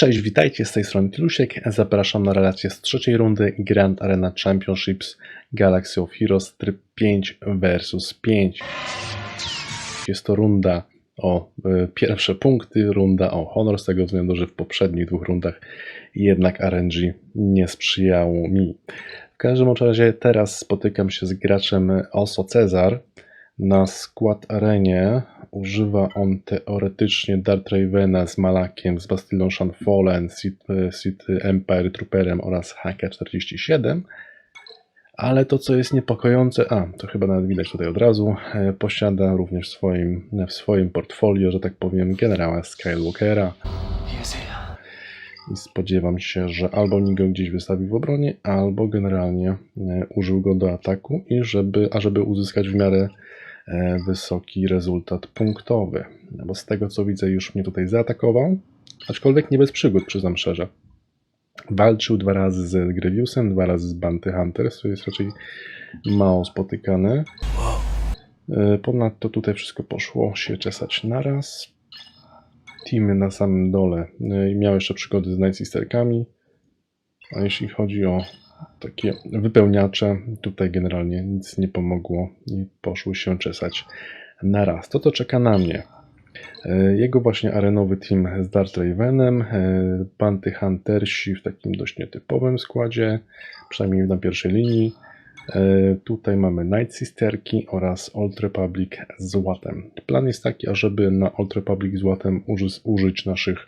Cześć, witajcie z tej strony Tilusiek. Zapraszam na relację z trzeciej rundy Grand Arena Championships Galaxy of Heroes tryb 5 vs 5. Jest to runda o y, pierwsze punkty, runda o honor, z tego względu, że w poprzednich dwóch rundach jednak RNG nie sprzyjało mi. W każdym razie teraz spotykam się z graczem Oso Cezar. Na skład arenie używa on teoretycznie Dart Ravena z Malakiem, z Bastillą Shanfallen, City, City Empire Trooperem oraz HK-47. Ale to, co jest niepokojące, a to chyba nawet widać tutaj od razu, e, posiada również w swoim, w swoim portfolio, że tak powiem, generała Skywalkera. I spodziewam się, że albo oni go gdzieś wystawił w obronie, albo generalnie e, użył go do ataku, i żeby, ażeby uzyskać w miarę e, wysoki rezultat punktowy. No bo z tego co widzę, już mnie tutaj zaatakował, aczkolwiek nie bez przygód, przyznam szczerze. Walczył dwa razy z Grievousem, dwa razy z Bounty Hunters, co jest raczej mało spotykane. E, Ponadto tutaj wszystko poszło się czesać naraz. Teamy na samym dole e, miały jeszcze przygody z Night Sisterkami. A jeśli chodzi o takie wypełniacze, tutaj generalnie nic nie pomogło i poszły się czesać naraz. To to czeka na mnie. E, Jego właśnie arenowy team z Dart Ravenem, e, Panty Huntersi w takim dość nietypowym składzie, przynajmniej na pierwszej linii. E, Tutaj mamy Night Sisterki oraz Old Republic z Łatem. Plan jest taki, ażeby na Old Republic z Łatem uży- użyć naszych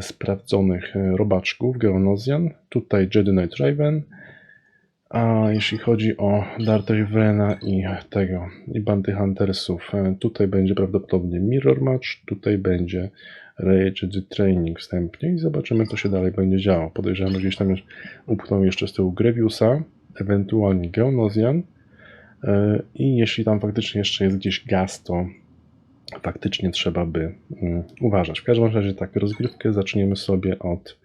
sprawdzonych e, robaczków, Geonosian. Tutaj Jedi Knight Raven. A jeśli chodzi o Dart Ravena i tego, i Bounty Huntersów, e, tutaj będzie prawdopodobnie Mirror Match, tutaj będzie Rage Training wstępnie i zobaczymy, co się dalej będzie działo. Podejrzewam, że gdzieś tam już upchnął jeszcze z tyłu Grieviusa, ewentualnie Geonosian e, i jeśli tam faktycznie jeszcze jest gdzieś gaz, to faktycznie trzeba by mm, uważać. W każdym razie tak, rozgrywkę zaczniemy sobie od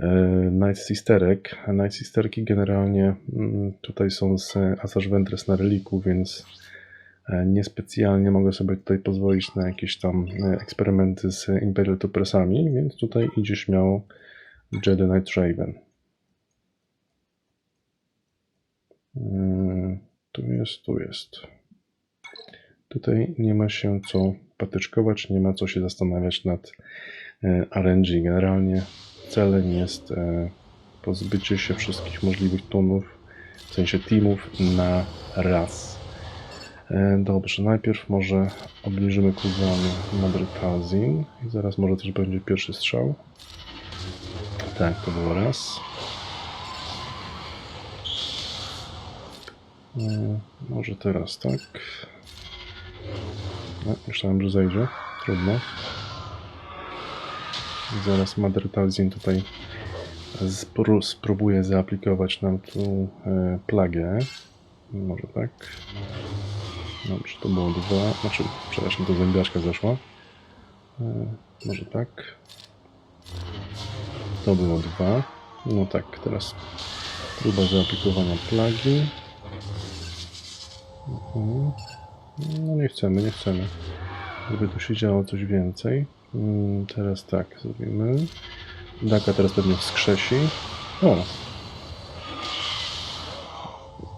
e, Night Sisterek. Night Sisterki generalnie mm, tutaj są z Asajj Ventress na reliku, więc e, niespecjalnie mogę sobie tutaj pozwolić na jakieś tam e, eksperymenty z Imperial Troopersami, więc tutaj idzie śmiało Jedi Knight Raven. Mm, Tu jest, tu jest. Tutaj nie ma się co patyczkować, nie ma co się zastanawiać nad e, RNG. Generalnie celem jest e, pozbycie się wszystkich możliwych tonów, w sensie teamów na raz. E, Dobrze, najpierw może obniżymy na Drepazin i zaraz może też będzie pierwszy strzał. Tak, to było raz. Może teraz tak. No, myślałem, że zejdzie. Trudno. Zaraz Madrytalzin tutaj spró- spróbuje zaaplikować nam tu e, plagę. Może tak. Dobrze, to było dwa. Znaczy, przepraszam, to zębiaczka zeszła. E, może tak. To było dwa. No tak, teraz próba zaaplikowania plagi. Mhm. No nie chcemy, nie chcemy. Żeby tu się działo coś więcej. Mm, Teraz tak zrobimy. Daka teraz pewnie wskrzesi. O!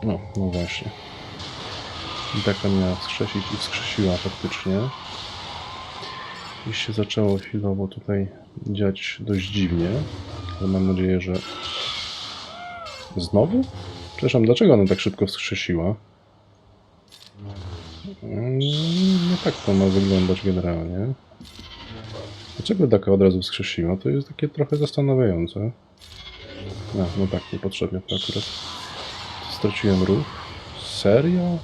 No, no właśnie. Daka miała wskrzesić i wskrzesiła faktycznie. I się zaczęło chwilowo tutaj dziać dość dziwnie. Ale mam nadzieję, że... Znowu? Przepraszam, dlaczego ona tak szybko wskrzesiła? No tak to ma wyglądać generalnie. Dlaczego Daka od razu wskrzesiła? To jest takie trochę zastanawiające. A, no tak, niepotrzebnie to akurat. Straciłem ruch. Serio?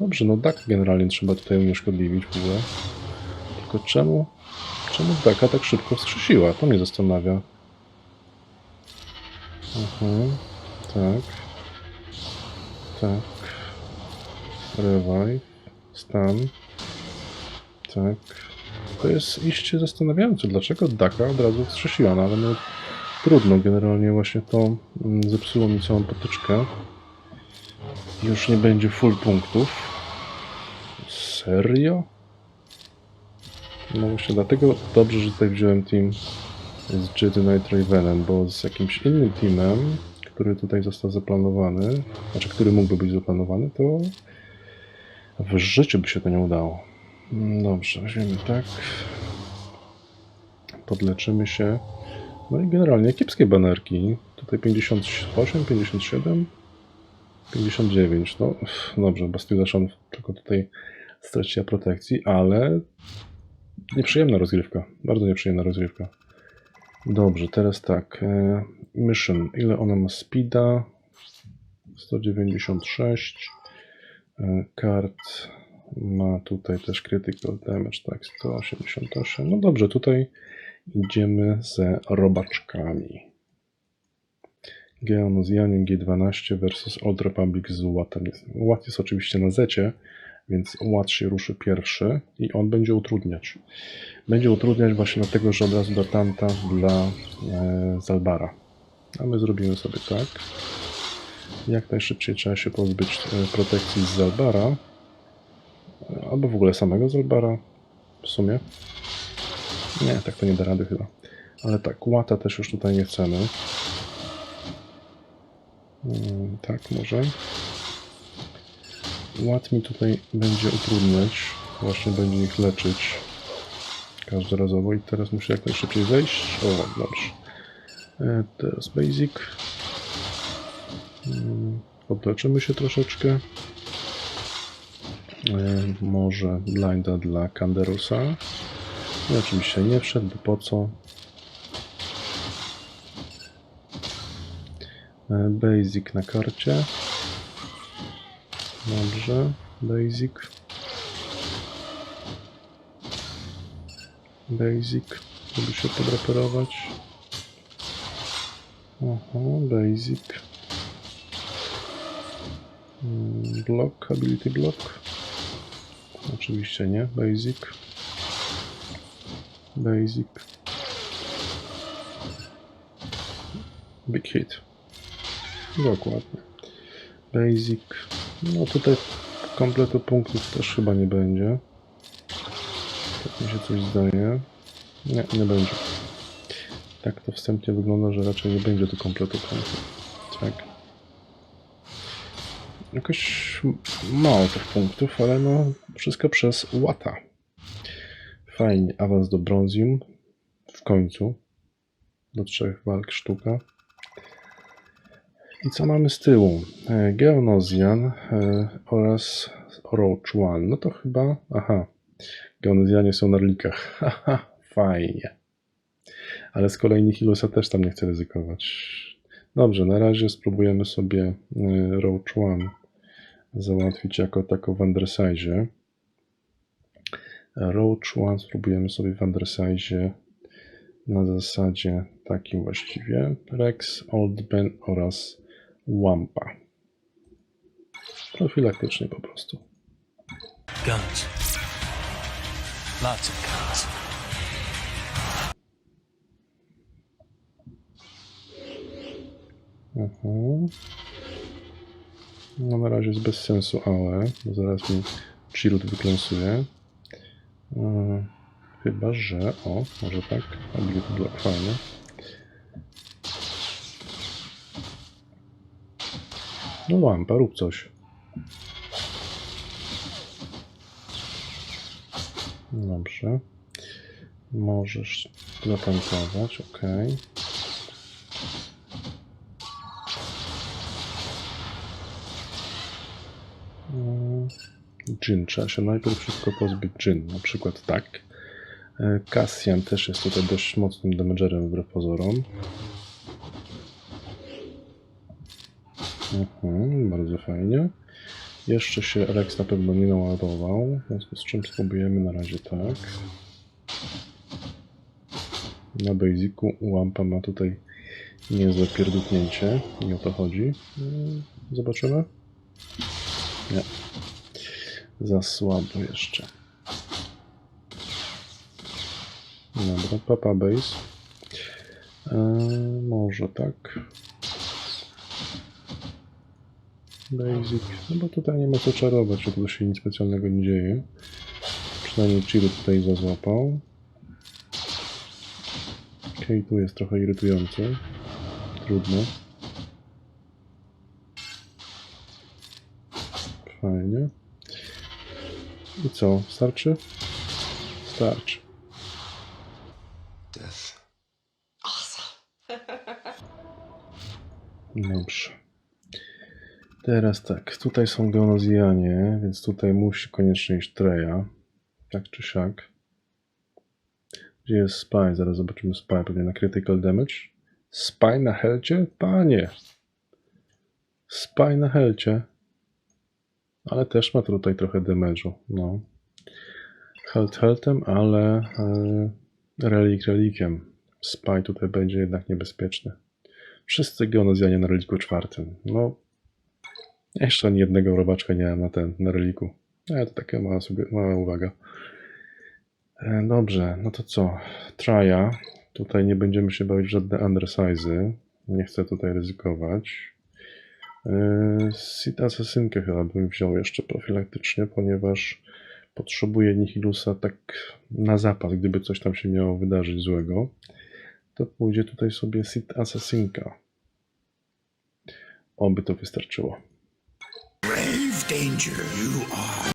Dobrze, no Daka generalnie trzeba tutaj unieszkodliwić w ogóle. Tylko czemu... Czemu Daka tak szybko wskrzesiła? To mnie zastanawia. Mhm. Tak. Tak. Revive. Stan. Tak. To jest iście zastanawiające, dlaczego Daka od razu wstrzesiła, no ale no trudno, generalnie właśnie to mm, zepsuło mi całą potyczkę. Już nie będzie full punktów. Serio? No właśnie dlatego dobrze, że tutaj wziąłem team z Jedi Knight Ravenem, bo z jakimś innym teamem, który tutaj został zaplanowany, znaczy który mógłby być zaplanowany, to w życiu by się to nie udało. Mm, Dobrze, weźmiemy tak. Podleczymy się. No i generalnie kiepskie banerki. Tutaj 58, 57, 59. No dobrze, Bastiudaszon tylko tutaj straciła protekcji, ale nieprzyjemna rozgrywka. Bardzo nieprzyjemna rozgrywka. Dobrze, teraz tak. e, Mission. Ile ona ma speeda? 196. Kart ma tutaj też critical damage, tak, 188. No dobrze, tutaj idziemy ze robaczkami. Geonozjanin G12 versus Old Republic z Łatem. Łat jest oczywiście na zecie, więc Łat się ruszy pierwszy i on będzie utrudniać. Będzie utrudniać właśnie dlatego, że od razu da Tanta dla e, Zalbara. A my zrobimy sobie tak. Jak najszybciej trzeba się pozbyć e, protekcji z Zalbara. E, Albo w ogóle samego Zalbara. W sumie. Nie, tak to nie da rady chyba. Ale tak, Łata też już tutaj nie chcemy. Mm, Tak, może. Łat mi tutaj będzie utrudniać. Właśnie będzie ich leczyć. Każdorazowo. I teraz muszę jak najszybciej zejść. O, dobrze. E, Teraz basic. Mm, Podleczymy się troszeczkę. E, Może blinda dla Kanderusa. I oczywiście nie wszedł, bo po co? E, Basic na karcie. Dobrze, basic. Basic, żeby się podreperować. Aha, basic. Block, ability block. Oczywiście nie, basic. Basic. Big hit. Dokładnie. Basic. No tutaj kompletu punktów też chyba nie będzie. Tak mi się coś zdaje. Nie, nie będzie. Tak to wstępnie wygląda, że raczej nie będzie tu kompletu punktów. Tak. Jakoś mało tych punktów, ale no wszystko przez łata. Fajnie, awans do Bronzium. W końcu. Do trzech walk sztuka. I co mamy z tyłu? E, Geonozjan e, oraz Roach One. No to chyba... Aha. Geonozjanie są na rlikach. Haha, fajnie. Ale z kolei Nihilusa też tam nie chcę ryzykować. Dobrze, na razie spróbujemy sobie e, Roach One załatwić jako tako w Undersize. Roach One spróbujemy sobie w Undersize na zasadzie takim właściwie. Rex, Old Ben oraz Wampa. Profilaktycznie po prostu. Guns. Lots of guns. Mhm. No na razie jest bez sensu, ale zaraz mi Chirut wyklęsuje. E, Chyba, że... O, może tak. Ability block, fajnie. No lampa, rób coś. Dobrze. Możesz zatankować, ok. Dżin. Trzeba się najpierw wszystko pozbyć dżin. Na przykład tak. E, Cassian też jest tutaj dość mocnym damagerem wbrew pozorom. Mhm, bardzo fajnie. Jeszcze się Rex na pewno nie naładował, w związku z czym spróbujemy na razie tak. Na basicu Lampa ma tutaj niezłe pierdutnięcie i o to chodzi. Mm, Zobaczymy. Nie. Za słabo jeszcze. Dobra, Papa Base. Eee, może tak. Basic. No bo tutaj nie ma co czarować, że tu się nic specjalnego nie dzieje. Przynajmniej Chiru tutaj zazłapał. i tu jest trochę irytujący. Trudno. Fajnie. I co? Starczy? Starczy. Death. Dobrze. Teraz tak, tutaj są Geonozjanie, więc tutaj musi koniecznie iść Treja. Tak czy siak. Gdzie jest Spy? Zaraz zobaczymy Spy. Pewnie na Critical Damage. Spy na helcie? Panie! Spy na helcie. Ale też ma tutaj trochę damage'u. No. Health healthem, ale e, relik relikiem. Spy tutaj będzie jednak niebezpieczny. Wszyscy geonozjanie na reliku czwartym. No, jeszcze ani jednego robaczka nie na ten, na reliku. Ale to taka mała, sobie, mała uwaga. E, dobrze, no to co? Traja. Tutaj nie będziemy się bawić w żadne undersizy. Nie chcę tutaj ryzykować. E, Seed Assassinkę chyba bym wziął jeszcze profilaktycznie, ponieważ potrzebuję Nihilusa tak na zapas, gdyby coś tam się miało wydarzyć złego to pójdzie tutaj sobie Seed Assassinka. Oby to wystarczyło. Grave danger you are.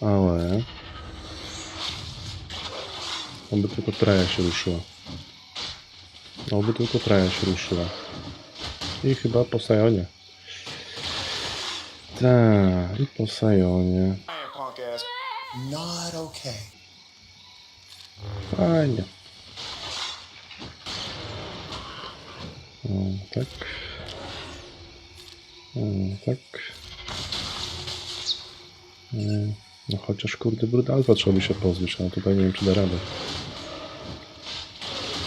Ale... Oby tylko traja się ruszyła. Oby tylko traja się ruszyła. I chyba po Sajonie. Tak, i po Sajonie. Fajnie. O, tak. O, tak. Mm, No chociaż kurde brud alfa trzeba by się pozbyć, ale tutaj nie wiem czy da radę.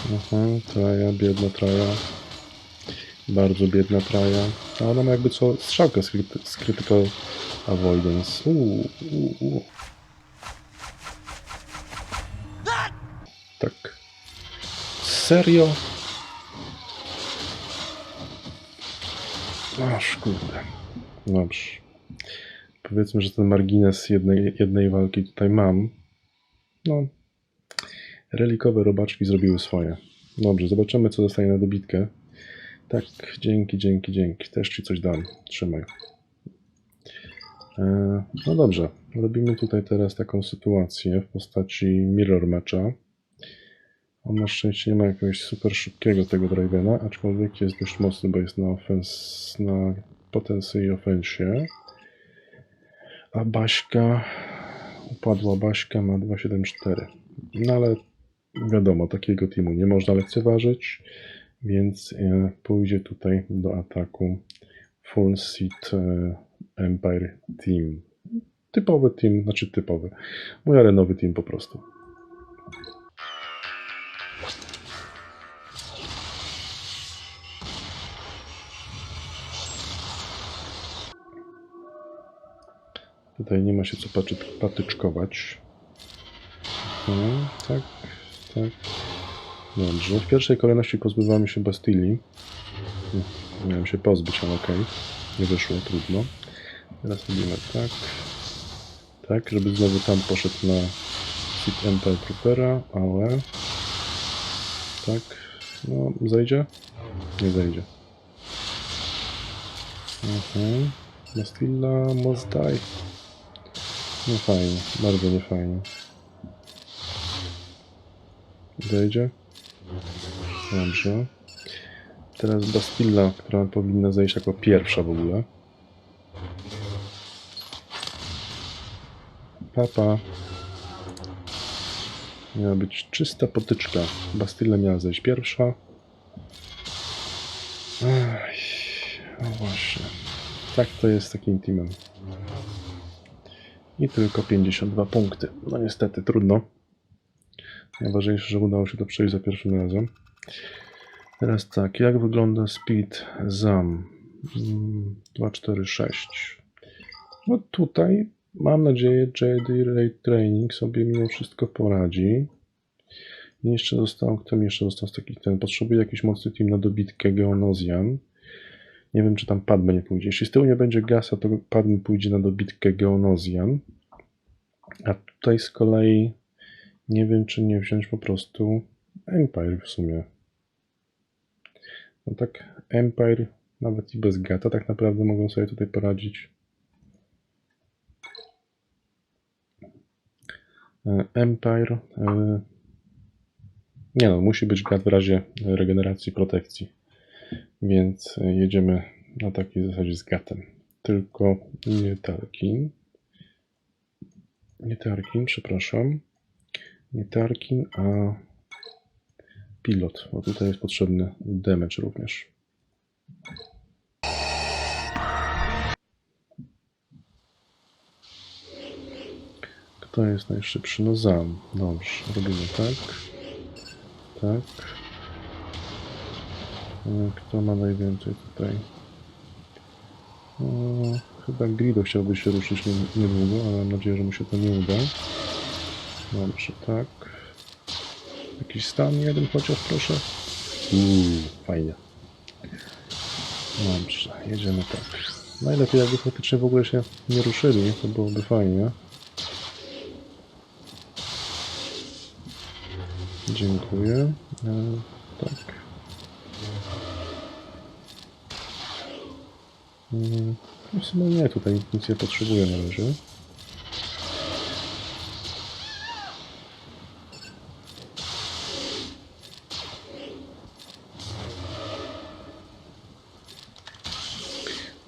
Aha, traja, biedna traja. Bardzo biedna traja. A ona ma jakby co strzałkę z, critical avoidance. Uuu, uuu, uuu. Tak. Serio? Aż kurde. Dobrze. Powiedzmy, że ten margines jednej, jednej walki tutaj mam. No. Relikowe robaczki zrobiły swoje. Dobrze, zobaczymy co zostanie na dobitkę. Tak, dzięki, dzięki, dzięki. Też ci coś dam. Trzymaj. E, no dobrze. Robimy tutaj teraz taką sytuację w postaci mirror matcha. On na szczęście nie ma jakiegoś super szybkiego tego Dravena, aczkolwiek jest dość mocny, bo jest na, ofens, na potensy i ofensie. A Baśka, upadła Baśka ma 2,74. No ale wiadomo, takiego teamu nie można lekceważyć, więc e, pójdzie tutaj do ataku Full Seat e, Empire Team. Typowy team, znaczy typowy. Mój arenowy team po prostu. Tutaj nie ma się co paty patyczkować. Mhm, tak, tak. Dobrze. W pierwszej kolejności pozbywamy się Bastylii. Hmm, Miałem się pozbyć, ale okej. Nie wyszło, trudno. Teraz robimy tak. Tak, żeby znowu tam poszedł na Seed Empire Troopera, ale... Tak. No, zejdzie? Nie zejdzie. Mhm. Bastilla must die. Nie fajnie, bardzo niefajnie. Zejdzie? Dobrze. Teraz Bastilla, która powinna zejść jako pierwsza w ogóle. Papa. Miała być czysta potyczka. Bastilla miała zejść pierwsza. Ech, no właśnie. Tak to jest z takim teamem. I tylko 52 punkty. No niestety, trudno. Najważniejsze, że udało się to przejść za pierwszym razem. Teraz tak, jak wygląda speed ZAM? Mm, 246. No tutaj mam nadzieję, że JD Training sobie mimo wszystko poradzi. I jeszcze został, kto mi jeszcze został z takich ten? Potrzebuję jakiś mocny team na dobitkę Geonozjan. Nie wiem, czy tam Padme nie pójdzie. Jeśli z tyłu nie będzie Gasa, to Padme pójdzie na dobitkę Geonozjan. A tutaj z kolei Nie wiem, czy nie wziąć po prostu Empire w sumie. No tak, Empire nawet i bez gata tak naprawdę mogą sobie tutaj poradzić. E, Empire. e, Nie no, musi być gat w razie regeneracji protekcji. Więc jedziemy na takiej zasadzie z gatem. Tylko nie Tarkin. Nie Tarkin, przepraszam. Nie Tarkin, a pilot, bo tutaj jest potrzebny damage również. Kto jest najszybszy? No Zam. Dobrze, robimy tak. Tak. E, Kto ma najwięcej tutaj? O, chyba Grido chciałby się ruszyć nie- niedługo, ale mam nadzieję, że mu się to nie uda. Dobrze, tak. Jakiś stan jeden chociaż, proszę. Uuu, fajnie. Dobrze, jedziemy tak. Najlepiej jakby faktycznie w ogóle się nie ruszyli, to byłoby fajnie. Dziękuję. E, tak. Mm, no W sumie nie, tutaj nic nie potrzebuję na razie.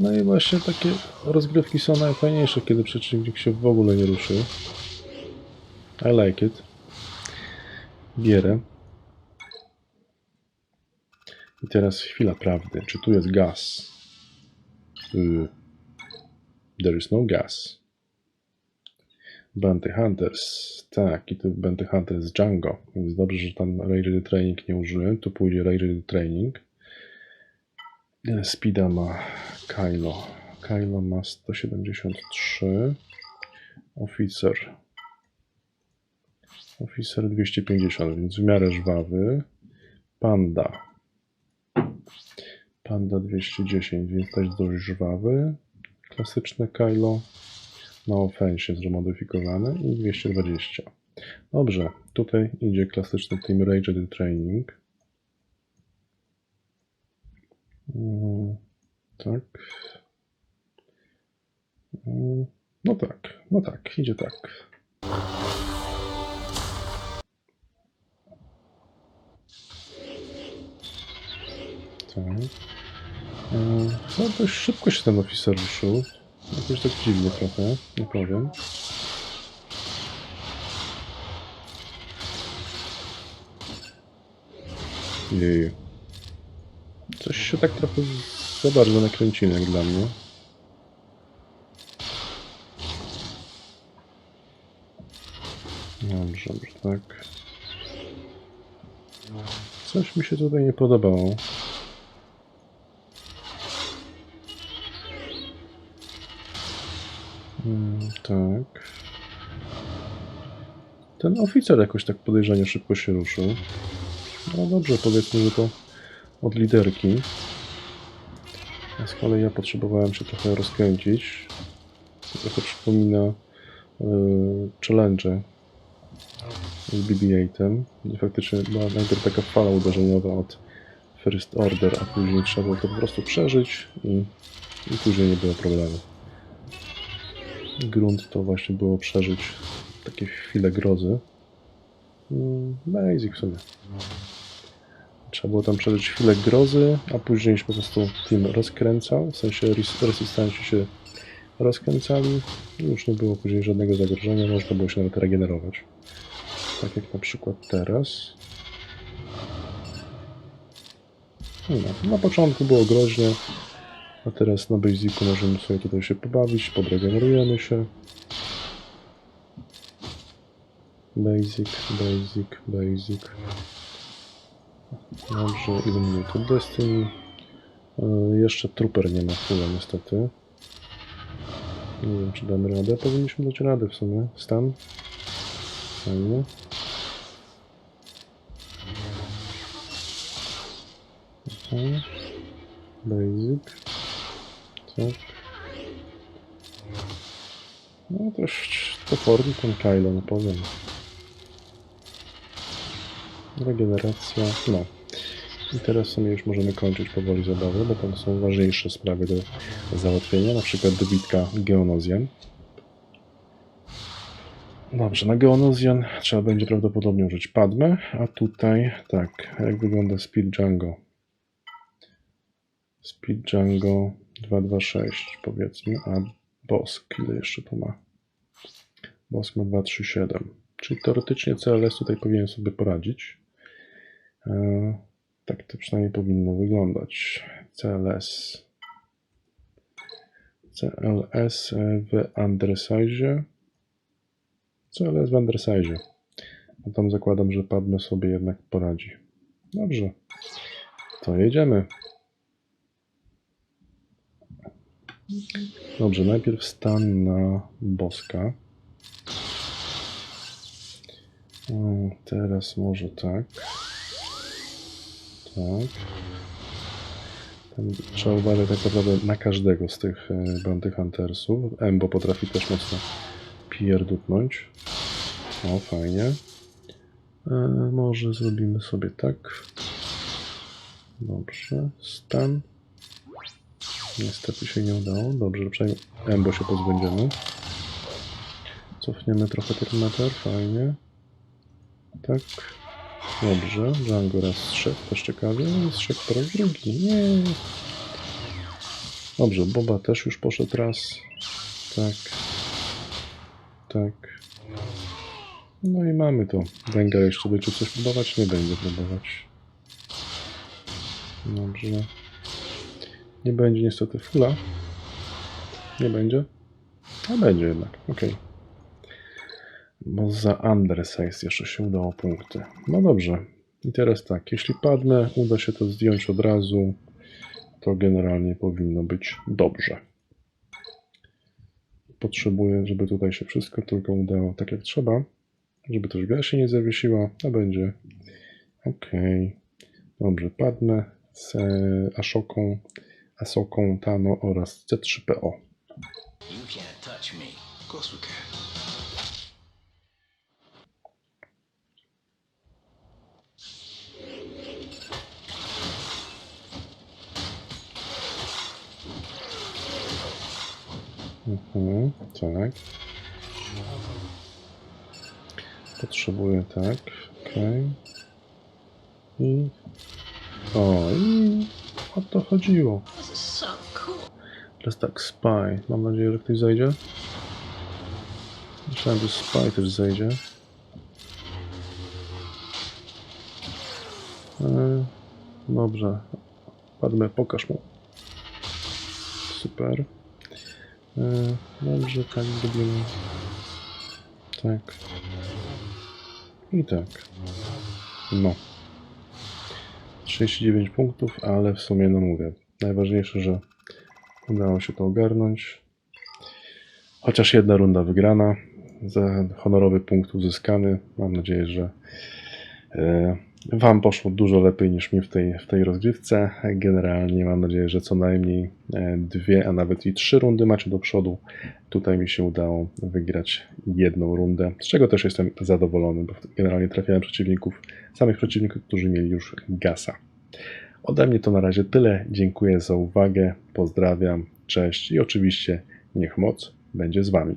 No i właśnie takie rozgrywki są najfajniejsze, kiedy przeciwnik się w ogóle nie ruszy. I like it. Bierę. I teraz chwila prawdy. Czy tu jest gaz? Y, There is no gas. Bounty Hunters. Tak, i tu Bounty Hunters Django. Więc dobrze, że tam Rage Training nie użyłem. Tu pójdzie Rage Training. Ile speeda ma Kylo? Kylo ma 173. Officer. Officer 250, więc w miarę żwawy. Panda. Panda 210, więc też dość żwawy. Klasyczne Kylo na ofensie zremodyfikowane i 220. Dobrze, tutaj idzie klasyczny Team Rage Training. Mm, Tak. Mm, No tak, no tak, idzie tak. Tak. E, No dość szybko się ten oficer ruszył. Jakoś tak dziwnie trochę, nie powiem. Jej. Coś się tak trochę za bardzo nakręcili jak dla mnie. Dobrze, dobrze, tak. Coś mi się tutaj nie podobało. Mm, tak. Ten oficer jakoś tak podejrzanie szybko się ruszył. No dobrze, powiedzmy, że to od liderki. A z kolei ja potrzebowałem się trochę rozkręcić. To przypomina yy, challenge z BB-8, gdzie faktycznie była najpierw taka fala uderzeniowa od First Order, a później trzeba było to po prostu przeżyć i, i później nie było problemu. Grunt to właśnie było przeżyć takie chwile grozy. Mm, Basic w sumie. Trzeba było tam przeżyć chwilę grozy, a później się po prostu team rozkręcał, w sensie res- resystanci się rozkręcali i już nie było później żadnego zagrożenia, można było się nawet regenerować. Tak jak na przykład teraz. No, na początku było groźnie, a teraz na Basicu możemy sobie tutaj się pobawić, podregenerujemy się. Basic, basic, basic. Dobrze, Illuminated Destiny. E, jeszcze Trooper nie ma fulla niestety. Nie wiem, czy damy radę. Powinniśmy dać radę w sumie. Stan. Fajnie. Mhm. Basic. Tak. No też toporny ten Kylo, no powiem. Regeneracja, no. I teraz w sumie już możemy kończyć powoli zabawę, bo tam są ważniejsze sprawy do załatwienia, na przykład dobitka Geonozjan. Dobrze, na Geonozjan trzeba będzie prawdopodobnie użyć Padme, a tutaj tak, jak wygląda Speed Django? Speed Django 226 powiedzmy, a Bosk ile jeszcze tu ma? Bosk ma 237, czyli teoretycznie CLS tutaj powinien sobie poradzić. E, tak to przynajmniej powinno wyglądać. CLS. CLS w undersize. CLS w undersize. No tam zakładam, że Padme sobie jednak poradzi. Dobrze. To jedziemy. Dobrze, najpierw stan na boska. O, teraz może tak. Tak. Tam trzeba uważać tak naprawdę na każdego z tych e, Bounty Huntersów. Embo potrafi też mocno pierdutnąć. O, fajnie. E, może zrobimy sobie tak. Dobrze. Stan. Niestety się nie udało. Dobrze, przynajmniej Embo się pozbędziemy. Cofniemy trochę termometr, fajnie. Tak. Dobrze, Django raz strzedł, też ciekawie. Strzedł po raz drugi. Nie. Dobrze, Boba też już poszedł raz. Tak. Tak. No i mamy to. Węgiel jeszcze będzie coś próbować? Nie będzie próbować. Dobrze. Nie będzie niestety fula. Nie będzie? A będzie jednak, okej. Bo za undersize jeszcze się udało punkty. No dobrze. I teraz tak, jeśli padnę, uda się to zdjąć od razu, to generalnie powinno być dobrze. Potrzebuję, żeby tutaj się wszystko tylko udało tak jak trzeba, żeby też gra się nie zawiesiła, a będzie ok. Dobrze, padnę z Ashoką, Asoką Tano oraz C3PO. You can't touch me. Of. Mhm, tak. Potrzebuję tak, okej. I... O, i o to chodziło. Teraz tak, spy. Mam nadzieję, że ktoś zejdzie. Myślałem, że spy też zejdzie. E, dobrze. Padmy, pokaż mu. Super. E, dobrze, tak zrobimy. Tak. I tak. No. 39 punktów, ale w sumie no mówię. Najważniejsze, że udało się to ogarnąć. Chociaż jedna runda wygrana. Za honorowy punkt uzyskany. Mam nadzieję, że e, Wam poszło dużo lepiej niż mi w tej, w tej rozgrywce. Generalnie mam nadzieję, że co najmniej e, dwie, a nawet i trzy rundy macie do przodu. Tutaj mi się udało wygrać jedną rundę, z czego też jestem zadowolony, bo generalnie trafiałem przeciwników, samych przeciwników, którzy mieli już gasa. Ode mnie to na razie tyle. Dziękuję za uwagę. Pozdrawiam. Cześć i oczywiście niech moc będzie z Wami.